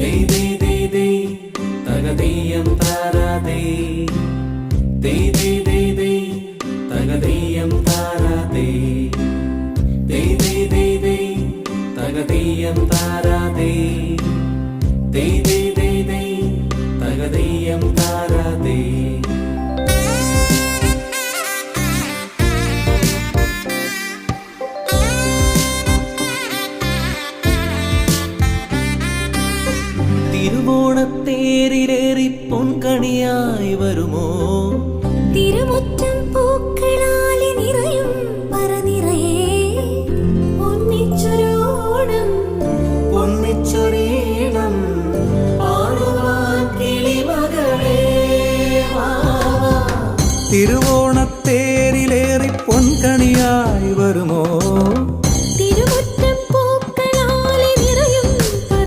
ദേ ദേ ദേ ദേ തകതീയം താരാതേ ദേ ദേ ദേ ദേ തകതീയം താരാതേ ദേ ദേ ദേ ദേ കണിയായി വരുമോ? തിരുമുറ്റം തിരുവോണത്തേരിലേറി പൊൻകണിയായി വരുമോ?